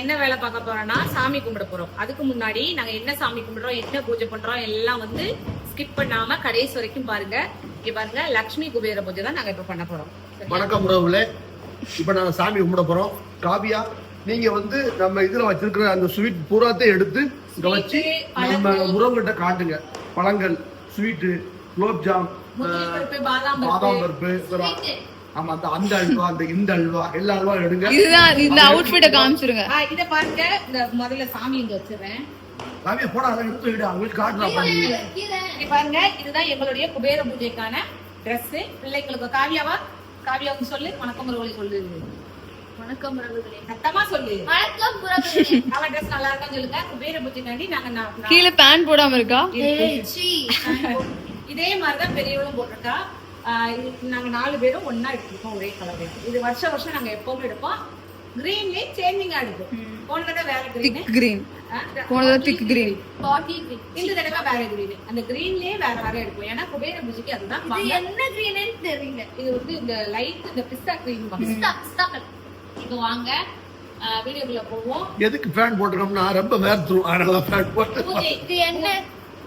என்ன வேலை பார்க்க போறோம்னா சாமி கும்பிட போறோம். அதுக்கு முன்னாடி நாங்க என்ன சாமி கும்பிடுறோம் என்ன பூஜை பண்றோம் எல்லாம் வந்து ஸ்கிப் பண்ணாம கடைசி வரைக்கும் பாருங்க. இங்க பாருங்க லக்ஷ்மி குபேர பூஜை தான் நாங்க இப்ப பண்ண போறோம்? வணக்கம் உறவுகளே. இப்ப நாங்க சாமி கும்பிட போறோம். காவியா நீங்க வந்து நம்ம இதுல வச்சிருக்கிற அந்த ஸ்வீட் பூராத்தையும் எடுத்து இங்க வச்சு நம்ம உறவுகிட்ட காட்டுங்க. பழங்கள் ஸ்வீட்டு குலோப்ஜாம் பாதாம் பருப்பு. ஆமா அந்த அந்த அல்வா அந்த இந்த அல்வா எல்லா அல்வா எடுங்க. இதுதான் இந்த அவுட்ஃபிட்ட காமிச்சிருங்க. இத பாருங்க. இந்த முதல்ல சாமி இங்க வச்சிடுறேன். காவியா போடா அதை எடுத்து விடு அவங்க காட்டுறா பண்ணி இங்க பாருங்க. இதுதான் எங்களுடைய குபேர பூஜைக்கான Dress. பிள்ளைங்களுக்கு காவியாவா? காவியாவுக்கு சொல்லு வணக்கம் உறவுகளை சொல்லு. வணக்கம் உறவுகளே. சத்தமா சொல்லு. வணக்கம் உறவுகளே. அவ ட்ரெஸ் நல்லா இருக்கான்னு சொல்லுங்க. குபேர பூஜைக்காண்டி நாங்க கீழே பேண்ட் போடாம இருக்கா? ஏய், சீ. இதே மாதிரிதான் பெரியவளும் போட்டிருக்கா. ஆஹ் இது நாங்க நாலு பேரும் ஒண்ணா எடுத்துருக்கோம் ஒரே கலர் இது வருஷம் வருஷம் நாங்க எப்பவுமே எடுப்போம். கிரீன்லயே சேஞ்சிங்கா எடுப்போம் போன தடவை வேற கிரீன் கிரீன் போன தடவை திக் கிரீன் பாட்டி green. இந்த தடவை வேற கிரீன் அந்த கிரீன்லயே வேற வேற எடுப்போம். ஏன்னா குபேர பூஜைக்கு அதுதான் இது. என்ன green-ன்னு தெரியல. இது வந்து இந்த லைட் இந்த பிஸ்தா கிரீன் பிஸ்தா, பிஸ்தா. இது வாங்க. வீடியோக்குள்ள போவோம். எதுக்கு ஃபேன் போட்டிருக்கோம்னா ரொம்ப வேர்த்துரும் அதனால ஃபேன் போட்டு இது என்ன?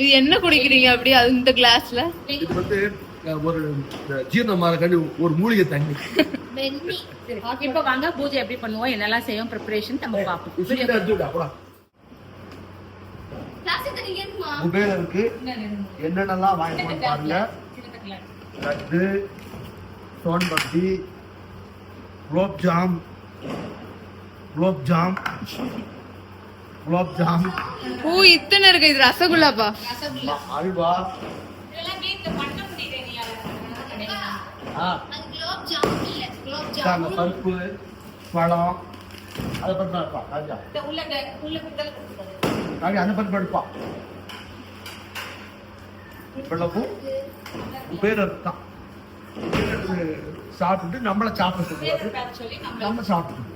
இது என்ன குடிக்கிறீங்க அப்படி அது இந்த கிளாஸ்ல இது வந்து ஒரு ஜீரணமாகறக்காண்டி ஒரு மூலிகை தண்ணி. இப்ப வாங்க பூஜை எப்படி பண்ணுவோம் என்னெல்லாம் செய்வோம் ப்ரிப்பரேஷன் நம்ம பார்ப்போம். இருக்குமா? குபேரருக்கு என்னென்னலாம் வாங்கி பாருங்க. லட்டு சோன்பப்டி குலோப்ஜாம் குலோப்ஜாம் குலோப்ஜாம். பூ இத்தனை இருக்கு இது ரசகுல்லாப்பா. அல்வா. ஜாமுன். பருப்பு பழம் அதை பருப்பு எடுப்பா ராஜா. ராஜா அந்த பருப்பு எடுப்பா. வெள்ளப்பூ குபேரர் தான் குபேரர் சாப்பிட்டுட்டு நம்மளை சாப்பிட சொல்லுவாரு பேர் சொல்லி நம்ம சாப்பிட்டு?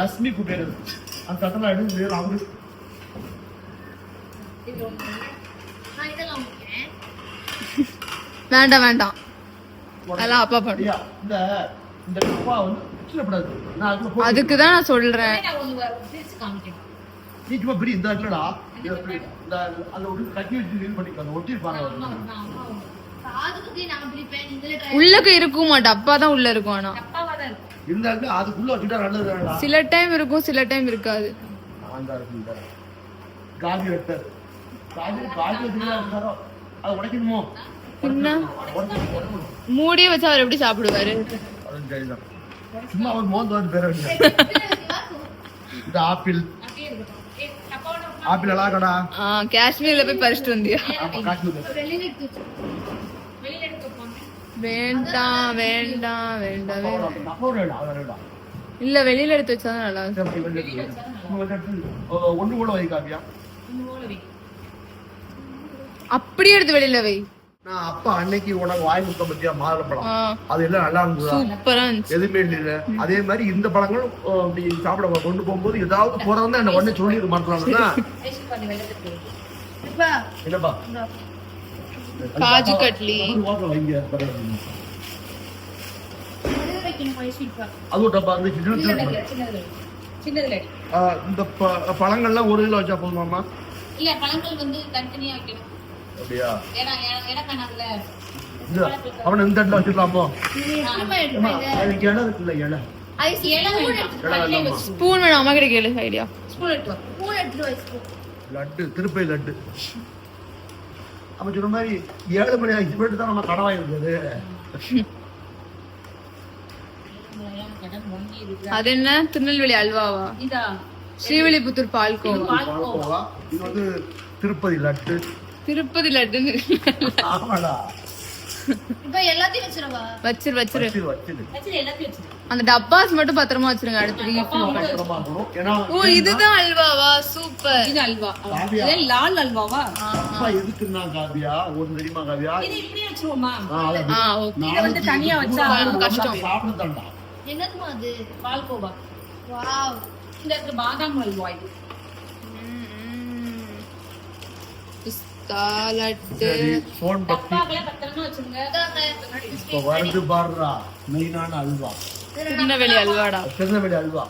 லட்சுமி குபேரர். அந்த தட்டெல்லாம் எடுத்து வேறு அவரு. வேண்டாம் வேண்டாம். அதெல்லாம் அப்பா பண்ணு ஐயா இந்த இந்த டப்பா வந்து பிச்சிடப்படாது நான் அதுக்குள்ள போட்டு அதுக்கு தான் நான் சொல்றேன். நீ சும்மா பிரி இந்த இடத்துலடா. இந்த அந்த ஒரு கட்டி வச்சு இது பண்ணிக்கோ அந்த ஒட்டி அம்மா, பாருங்க நான் அம்மா ஒண்ணு. காதுக்கு நான் பிரிப்பேன் இதுல try உள்ளக்கு இருக்கும் டப்பா தான் உள்ள இருக்கும் ஆனா. இடத்துல அதுக்குள்ள வச்சுட்டா நல்லது சில டைம் இருக்கும் சில டைம் இருக்காது. காதி வெட்டர். காதி காதி இருக்காரோ அது உடைக்கணுமோ உடைக்கணும். மூடியே வச்சா அவர் எப்படி சாப்பிடுவாரு. சும்மா அவர் மோந்து வந்து பேர? இந்த ஆப்பிள். ஆப்பிள் எல்லாம் கடா ஆ காஷ்மீர்ல போய் பறிச்சுட்டு வந்தியா? வச்சு. வேண்டாம் வேண்டாம் வேண்டாம் இல்ல வெளியில எடுத்து வச்சாதான் நல்லா ஒண்ணு கூட வை வை அப்படியே எடுத்து வெளியில வை. நான் அப்பா அன்னைக்கு உனக்கு வாங்கி கொடுத்த பத்தியா? மாதுளப்பழம் ஆ, அது எல்லாம் நல்லா இருந்ததா? எதுவுமே இல்ல அதே மாதிரி இந்த அப்படி சாப்பிட கொண்டு போகும்போது ஏதாவது போறதா என்ன உடனே சொல்லி மாட்டலாம்னா ஐஸ் பண்ணி வெளியில இப்ப. என்னப்பா? காஜு கட்லி. அது டப்பா சின்னதுல இந்த பழங்கள்லாம் ஒரு கிலோ வச்சா போதுமாமா இல்ல பழங்கள் வந்து தனித்தனியா வைக்கணும். அப்படியா? அவனை இந்த இடத்துல வச்சுக்கலாமோ எடுப்பீங்க? அதுக்கு இடம் இருக்குல்ல ஸ்பூன் வேணும். அம்மா கிட்ட கேளு ஐடியா. லட்டு லட்டு. சொன்ன மாதிரி ஏழு மணி தான் நம்ம. அது என்ன? திருநெல்வேலி அல்வாவா? இதா. ஸ்ரீவில்லிபுத்தூர் பால்கோவா? பால்கோவா. இது வந்து திருப்பதி லட்டு. திருப்பதி லட்டுன்னு ஆமாடா. இப்ப எல்லாத்தையும் வச்சிடவா வச்சிரு வச்சிரு. வச்சிரு வச்சிரு. வச்சுட்டு எல்லாத்தையும் வச்சுட்டு அந்த டப்பாஸ் மட்டும் பத்திரமா வச்சிருங்க அடுத்து ஓ இதுதான் அல்வாவா? சூப்பர். இது அல்வா. இது லால் அல்வாவா? அப்பா எதுக்குன்னா காவியா? ஒரு தெரியுமா காவியா? இது இப்படியே வச்சிருவோமா? ஆ, ஓகே. இதை வந்து தனியா வச்சா கஷ்டம். என்னதுமா அது? பால்கோவா. வாவ். இந்த பாதாம் அல்வா இது. இப்ப வருது பாடுறா மெயினான அல்வா. திருநெல்வேலி அல்வாடா. திருநெல்வேலி அல்வா.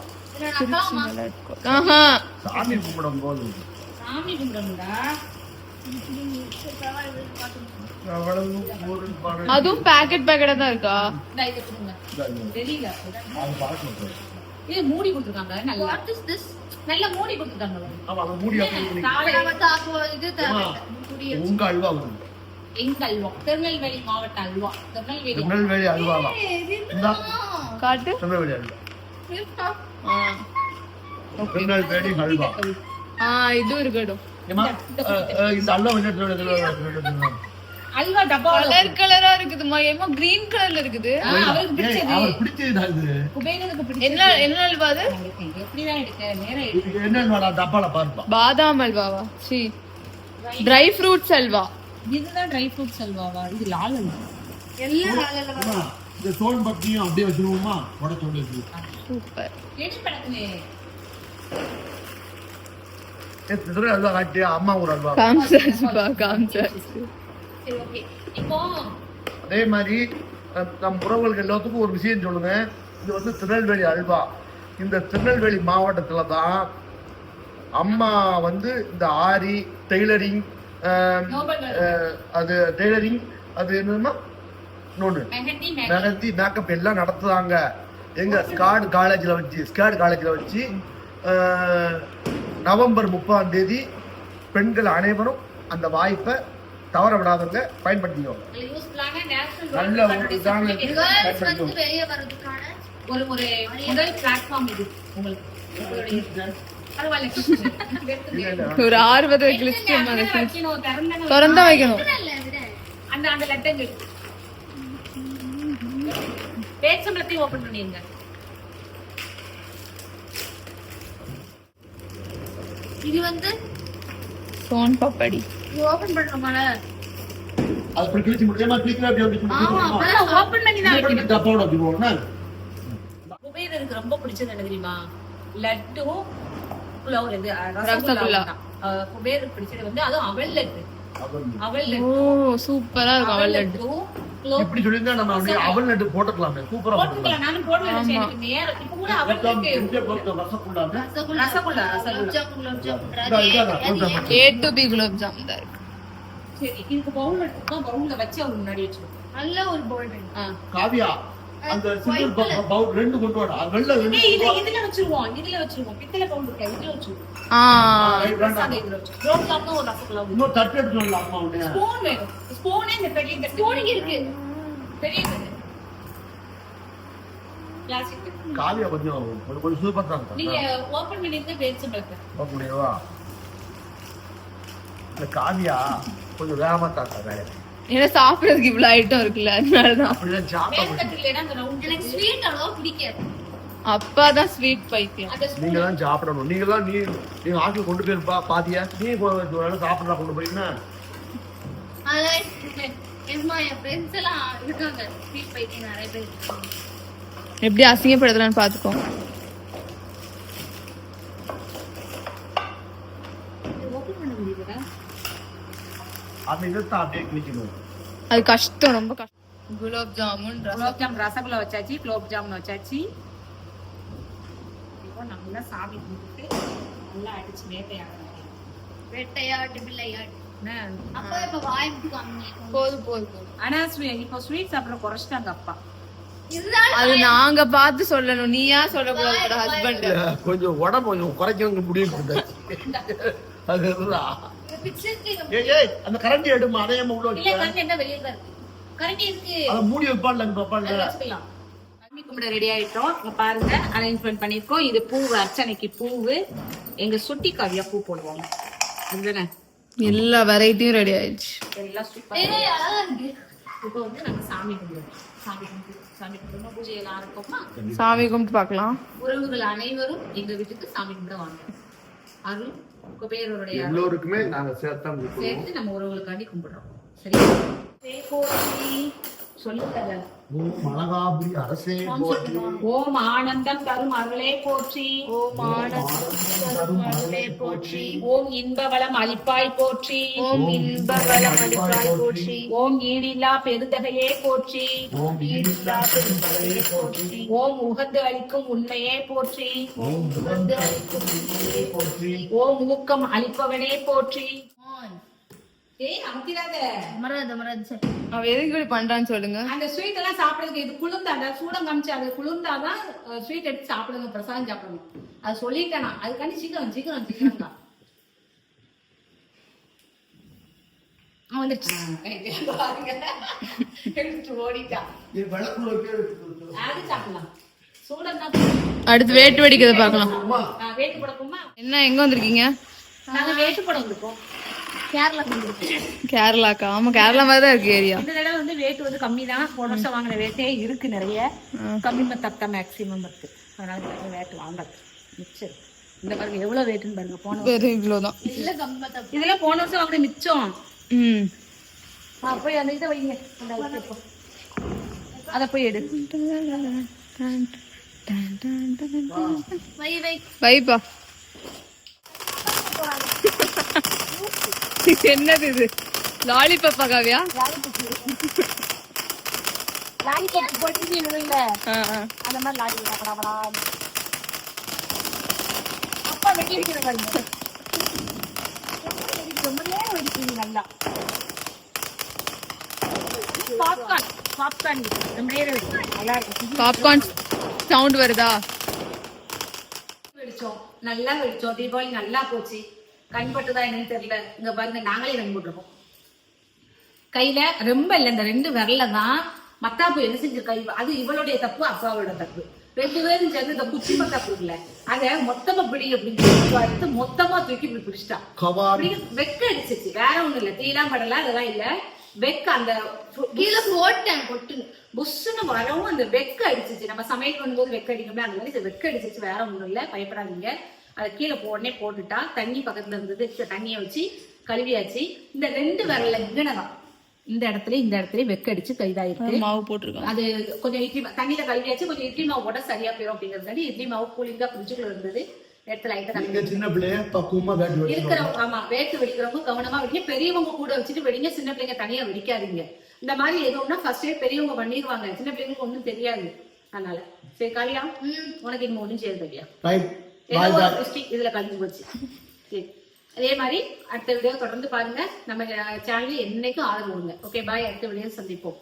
ஆஹா. சாமி கும்பிடும் போது. சாமி அதுவும் பேக்கெட் பேக்கெட்டா தான் இருக்கா? வெளியில. இது மூடி கொடுத்துருக்காங்க. நல்லா. வாட் இஸ் திஸ் நல்லா மூடி கொடுத்துருக்காங்க. இது உங்க அல்வா எங்க அல்வா திருநெல்வேலி மாவட்ட அல்வா. திருநெல்வேலி. திருநெல்வேலி அல்வாவா காட்டு. திருநெல்வேலி அல்வா. திருநெல்வேலி அல்வா. ஆ இதுவும் இருக்கட்டும் இந்த அல்வா வந்து அல்வா டப்பாவோட கலர் கலரா இருக்குதுமா ஏமா கிரீன் கலர்ல இருக்குது. அவருக்கு பிடிச்சது. அவர் பிடிச்சது இது. குபேரனுக்கு பிடிச்சது. என்ன என்ன அல்வா அது? எப்படிதான் எடுக்க எடுக்க இது என்னன்னு டப்பால பாருப்பா. பாதாம் அல்வாவா? சி. Dry fruits halwa? இதுதான் ட்ரை ஃப்ரூட்ஸ் அல்வாவா? இது லால் அல்வா. அம்மா, இந்த சோன் பத்தியும் அப்படியே வச்சிருவோமா உடச்சு கொண்டு வச்சு சூப்பர். எடி படத்துலே? அல்வா அம்மா ஒரு அல்வா. காமிச்சாச்சுப்பா காமிச்சாச்சு சரி ஓகே இப்போ அதே மாதிரி நம் உறவுகளுக்கு எல்லாத்துக்கும் ஒரு விஷயம் சொல்லுங்க. இது வந்து திருநெல்வேலி அல்வா. இந்த திருநெல்வேலி மாவட்டத்துல தான் அம்மா வந்து இந்த ஆரி டெய்லரிங் அது டெய்லரிங் அது என்னன்னா இன்னொன்று மெஹந்தி மேக்கப் எல்லாம் நடத்துறாங்க. எங்க ஸ்காட் காலேஜில் வச்சு ஸ்காட் காலேஜில் வச்சு நவம்பர் முப்பதாம் தேதி பெண்கள் அனைவரும் அந்த வாய்ப்பை தவற விடாதவங்க பயன்படுத்திக்கோங்க யூஸ்ஃபுல்லான நேஷனல் நல்ல ஒரு. வெளியே வர்றதுக்கான முதல் பிளாட்ஃபார்ம் இது உங்களுக்கு. உங்களுடைய திறந்தா வைக்கணும். விட. அந்த அந்த லெட்டர் பேச்சம்பளத்தையும் ஓபன் பண்ணிருங்க. இது வந்து சோன் பப்படி. இது ஓபன் பண்றோமால அது அப்படி கிழிச்சு முடியாம கிழிக்கிறா அப்படி அப்படி ஆமா கிழிச்சு அதெல்லாம் ஓபன் பண்ணி தான் வைக்கணும். டப்பாவோட அப்படி போகணும்னா? குபேரருக்கு ரொம்ப பிடிச்சது என்ன தெரியுமா? லட்டும் புலாவ் இது ரசகுல்லா. பிடிச்சது வந்து அதுவும் அவல் லட்டு. அவல் ஓ லட்டு. சூப்பரா இருக்கும் அவள் லட்டு. இப்படி சொல்லியிருந்தா நம்ம அப்படியே அவல் நட்டு போட்டுக்கலாமே சூப்பரா போட்டுக்கலாம். நானும் போடுவேன் சரி, எனக்கு நேரம் இப்ப கூட அவல் laddu rasgulla rasgulla. A to B gulab jamun தான் இருக்கு. சரி இதுக்கு பவுல் எடுத்துக்கோ பவுல்ல வச்சு அவர் முன்னாடி வச்சுக்கோ நல்ல ஒரு பவுல். காவியா. அந்த சிங்கிள் பவுல் ரெண்டு கொண்டு வாடா. அது வெள்ளை ரெண்டு இது இதுல வச்சிருவோம். இதுல வச்சிருவோம். பித்தளை பவுல் இருக்கா? இதுல வச்சிருவோம். ஆ. ரைட், வேண்டாம். ரசகுல்லா இதுல வச்சிருவோம். குலோப் ஜாமுன் ஒரு ரசகுல்லா இன்னொரு தட்டு எடுத்து வரலாம் அம்மா உடனே ஸ்பூன் வேணும். ஸ்பூனே இந்த பெரிய இந்த ஸ்பூன் இங்க இருக்கு. பெரிய பிளாஸ்டிக் காவியா கொஞ்சம் கொஞ்சம் சூப்பர் தான் நீங்க ஓபன் பண்ணிருந்த பேச்சு அப்படியேவா இந்த காவியா கொஞ்சம் வேகமா தாத்தா வேலை ஏன்னா சாப்பிடறதுக்கு இவ்வளவு ஐட்டம் இருக்குல்ல அதனாலதான். அப்பா தான் ஸ்வீட் பைத்தியம். நீங்க தான் சாப்பிடணும். நீங்க தான் நீ நீங்க ஆட்டில் கொண்டு போயிருப்பா பாத்தியா? நீ சாப்பிடலாம் கொண்டு போறீங்கன்னா அதான் எம்மா என் ஃப்ரெண்ட்ஸ் எல்லாம் இருக்காங்க ஸ்வீட் பைத்தியம் நிறைய பேர் இருக்காங்க எப்படி அசிங்கப்படுத்தலாம்னு பாத்துக்கோ ஓபன் பண்ண முடியுதா அந்த இதை அப்படியே கிழிக்கணும் அது கஷ்டம் ரொம்ப கஷ்டம் குலாப் ஜாமுன் குலோப் ஜாம் ரசகுல்லா வச்சாச்சு குலோப் ஜாமுன் வச்சாச்சு இப்போ நல்லா சாமி கும்பிட்டு நல்லா அடிச்சு மேட்டையாடுறாங்க வெட்டையாட்டு பிள்ளையாட்டு போதும் போதும் ஆனா இப்போ ஸ்வீட் சாப்பிட குறைச்சிட்டாங்க அப்பா அது நாங்க பார்த்து சொல்லணும் நீயா சொல்லக்கூடாது ஹஸ்பண்ட் கொஞ்சம் உடம்பு கொஞ்சம் குறைக்க முடியும் அது ஏய் ஏய் அந்த கரண்டி எடுமா? அதையமா உள்ள இல்ல வச்சு கரண்டி என்ன வெளியே தான் இருக்கு. கரண்டி இருக்கு. அதை மூடி வைப்பான்ல அங்க அதை வச்சுக்கலாம். சாமி கும்பிட ரெடி ஆயிட்டோம். இங்க பாருங்க அரேஞ்ச்மெண்ட் பண்ணிருக்கோம் இது பூவு அர்ச்சனைக்கு பூவு. எங்க சுட்டி காவியா பூ போடுவாங்க. இதுதானே எல்லா வெரைட்டியும் ரெடி ஆயிடுச்சு. எல்லாம் சூப்பர் இப்போ வந்து நாங்க சாமி கும்பிடுவோம். சாமி கும்பிட்டு சாமி கும்பிடுவோம் பூஜை எல்லாம் இருக்கோமா சாமி கும்பிட்டு பார்க்கலாம். உறவுகள் அனைவரும் எங்க வீட்டுக்கு சாமி கும்பிட வாங்க. அருள் குபேரருடைய அருள் எல்லோருக்குமே நாங்க கொடுப்போம் சேர்த்து நம்ம உறவுகளுக்காண்டி கும்பிடுறோம். சரியா? சொல்லுங்க ஓம் அழகாபுரி அரசே போற்றி. ஓம் ஆனந்தம் தரும் அருளே போற்றி. ஓம் ஆனந்தே போற்றி. ஓம் இன்ப வளம் அளிப்பாய் போற்றி. ஓம் இன்ப வளம் அளிப்பாய் போற்றி. ஓம் ஈடில்லா பெருந்தகையே போற்றி. ஓம் ஈடில்லா பெருந்தகையே போற்றி. ஓம் உகந்து அளிக்கும் உண்மையே போற்றி. ஓம் உகந்து அளிக்கும் உண்மையே போற்றி. ஓம் ஊக்கம் அளிப்பவனே போற்றி. அவ எதுக்கு இப்படி பண்றான்னு சொல்லுங்க. அந்த ஸ்வீட் எல்லாம் சாப்பிடுறதுக்கு இது குளிர்ந்தாண்டா? சூடம் காமிச்சு அது குளிர்ந்தாதான் ஸ்வீட் எடுத்து சாப்பிடுங்க பிரசாதம் சாப்பிடணும். அது சொல்லிட்டேன் நான். அதுக்காண்டி சீக்கிரம் சீக்கிரம் சூடம் தான் அடுத்து வேட்டு வெடிக்கிறத படக்குமா என்ன எங்க வந்திருக்கீங்க? நாங்க வேட்டு படம் வந்திருக்கோம். கேரளாக்கா? ஆமா கேரளா மாதிரி தான் இருக்கு ஏரியா. இந்த தடவை வந்து வேட்டு வந்து கம்மி தான். போன வருஷம் வாங்கின வேட்டே இருக்கு நிறைய. கம்மி தக்க மேக்ஸிமம் இருக்கு. அதனால வேட்டு வாங்கல. மிச்சம். இந்த பாருங்க எவ்வளவு வேட்டுன்னு பாருங்க போன வருஷம். இவ்வளவுதான். இல்ல கம்மத்தா இதெல்லாம் போன வருஷம் வாங்கின மிச்சம். ம். போய் அந்த இதை வைங்க. அதை போய் எடு. வை வை. வைப்பா. என்னது இது? லாலிபப்பா காவியா? லாலிபப் போட்டு இல்ல. அந்த மாதிரி லாலி படா அப்பா வெட்டி வைக்கிற பாருங்க ரொம்ப நேரம் வெடிக்கிறீங்க நல்லா. பாப்கார்ன் பாப்கார்ன் ரொம்ப நேரம் வெடிக்கிறீங்க நல்லா இருக்கும். பாப்கார்ன் சவுண்ட் வருதா? வெடிச்சோம். நல்லா வெடிச்சோம். தீபாவளி நல்லா போச்சு. கண்பட்டுதா என்னன்னு தெரியல. இங்க பாருங்க நாங்களே கண் போட்டிருக்கோம் கையில ரொம்ப இல்ல இந்த ரெண்டு விரல்ல தான் மத்தாப்பு என்ன செஞ்சிருக்கா? இவ அது இவளுடைய தப்பு அப்பாவோட தப்பு. ரெண்டு பேரும் சேர்ந்து இந்த குச்சி மத்தாப்பு இருக்குல்ல அத மொத்தமா பிடி அப்படின்னு எடுத்து மொத்தமா தூக்கி இப்படி பிடிச்சிட்டா. கவாரி அப்படி வெக்க அடிச்சிச்சு வேற ஒண்ணும் இல்ல தீலாம் படல அதெல்லாம் இல்ல. வெக்க அந்த கீழே போட்டேன் கொட்டுன்னு. புஷ்ஷுன்னு வரவும் அந்த வெக்க அடிச்சிச்சு நம்ம சமையல் பண்ணும்போது வெக்க அடிக்கும்ல அந்த மாதிரி வெக்க அடிச்சிச்சு வேற ஒண்ணும் இல்ல பயப்படாதீங்க. அதை கீழே போ- உடனே போட்டுட்டா தண்ணி பக்கத்துல இருந்தது தண்ணியை வச்சு கழுவியாச்சு. இந்த ரெண்டு விரல்ல இங்கனதான் இந்த இடத்துல இந்த இடத்துல வெக்க அடிச்சு கைதாயிருக்கு மாவு போட்டிருக்கோம் அது கொஞ்சம் இட்லி தண்ணியில கழுவியாச்சு கொஞ்சம் இட்லி மாவு போட சரியா போயிடும் அப்படிங்கிறதுக்காண்டி இட்லி மாவு கூலிங்கா ஃப்ரிட்ஜுக்குள்ள இருந்தது. வெட்டி இருக்கிறவங்க ஆமா வேட்டு வெடிக்கிறவங்க கவனமா வெடிங்க. பெரியவங்க கூட வச்சுட்டு வெடிங்க. சின்ன பிள்ளைங்க தனியா வெடிக்காதீங்க. இந்த மாதிரி எதுவும்னா ஃபர்ஸ்டே பெரியவங்க பண்ணிடுவாங்க சின்ன பிள்ளைங்களுக்கு ஒண்ணும் தெரியாது. அதனால. சரி காளியா உனக்கு இன்னும் ஒண்ணும் செய்ய தெரியா ரைட் இதுல கழிஞ்சு போச்சு. அதே மாதிரி அடுத்த வீடியோ தொடர்ந்து பாருங்க. நம்ம சேனல் என்னைக்கும் ஆதரவு கொடுங்க. ஓகே பாய் அடுத்த வீடியோ சந்திப்போம்.